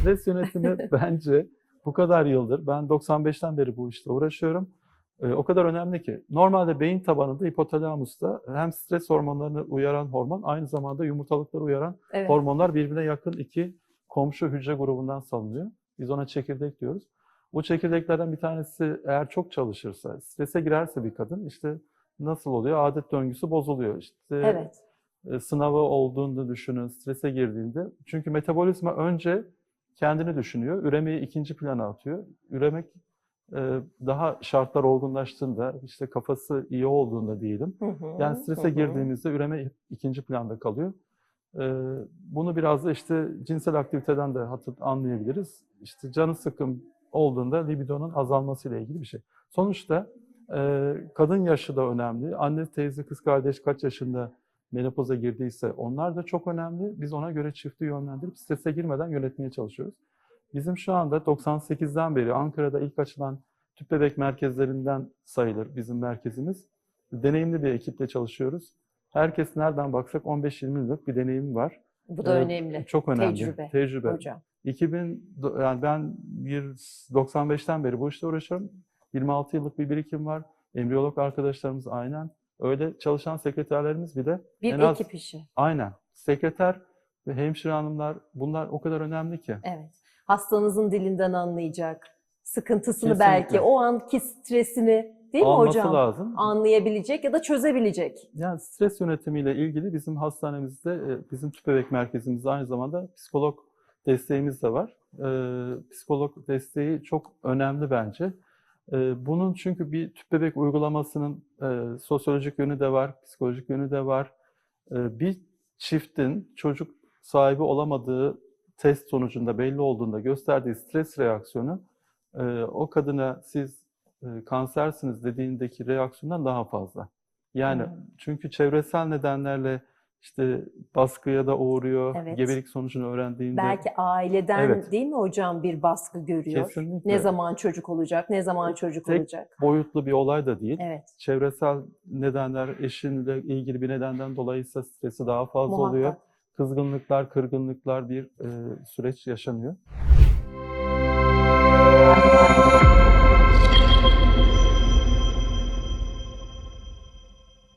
stres yönetimi bence bu kadar yıldır, ben 95'ten beri bu işte uğraşıyorum. Ee, o kadar önemli ki. Normalde beyin tabanında hipotalamusta hem stres hormonlarını uyaran hormon, aynı zamanda yumurtalıkları uyaran Evet. hormonlar birbirine yakın iki komşu hücre grubundan salınıyor. Biz ona çekirdek diyoruz. Bu çekirdeklerden bir tanesi eğer çok çalışırsa, strese girerse bir kadın işte nasıl oluyor? Adet döngüsü bozuluyor. İşte Evet. e, sınavı olduğunu düşünün, strese girdiğinde. Çünkü metabolizma önce kendini düşünüyor, üremeyi ikinci plana atıyor. Üremek e, daha şartlar olgunlaştığında, işte kafası iyi olduğunda diyelim. Hı hı, Yani strese hı. girdiğimizde üreme ikinci planda kalıyor. E, bunu biraz da işte cinsel aktiviteden de hatır, anlayabiliriz. İşte canı sıkın olduğunda libidonun azalmasıyla ilgili bir şey. Sonuçta e, kadın yaşı da önemli. Anne, teyze, kız kardeş kaç yaşında menopoza girdiyse onlar da çok önemli. Biz ona göre çifti yönlendirip strese girmeden yönetmeye çalışıyoruz. Bizim şu anda 98'den beri Ankara'da ilk açılan tüp bebek merkezlerinden sayılır bizim merkezimiz. Deneyimli bir ekiple çalışıyoruz. Herkes nereden baksak 15-20 yıllık bir deneyim var. Bu da Ee, önemli. Çok önemli. Tecrübe. Tecrübe. Hocam. 2000 do- yani ben bir 95'ten beri bu işte uğraşıyorum. 26 yıllık bir birikim var. Embriyolog arkadaşlarımız aynen. Öyle çalışan sekreterlerimiz bile Bir en az- ekip işi. aynen. Sekreter ve hemşire hanımlar bunlar o kadar önemli ki. Evet. Hastanızın dilinden anlayacak. Sıkıntısını Kesinlikle. belki, o anki stresini değil mi Alması hocam? lazım. Anlayabilecek ya da çözebilecek. Yani stres yönetimiyle ilgili bizim hastanemizde, e, bizim tüp bebek merkezimizde aynı zamanda psikolog desteğimiz de var. Ee, Psikolog desteği çok önemli bence. Bunun çünkü bir tüp bebek uygulamasının sosyolojik yönü de var, psikolojik yönü de var. Bir çiftin çocuk sahibi olamadığı test sonucunda belli olduğunda gösterdiği stres reaksiyonu o kadına siz kansersiniz dediğindeki reaksiyondan daha fazla. Yani Hmm. çünkü çevresel nedenlerle işte baskıya da uğruyor, Evet. gebelik sonucunu öğrendiğinde. Belki aileden Evet. değil mi hocam bir baskı görüyor? Kesinlikle. Ne zaman çocuk olacak, ne zaman çocuk Tek- olacak? boyutlu bir olay da değil. Evet, Çevresel nedenler, eşinle ilgili bir nedenden dolayıysa stresi daha fazla oluyor. muhakkak. Kızgınlıklar, kırgınlıklar bir e, süreç yaşanıyor.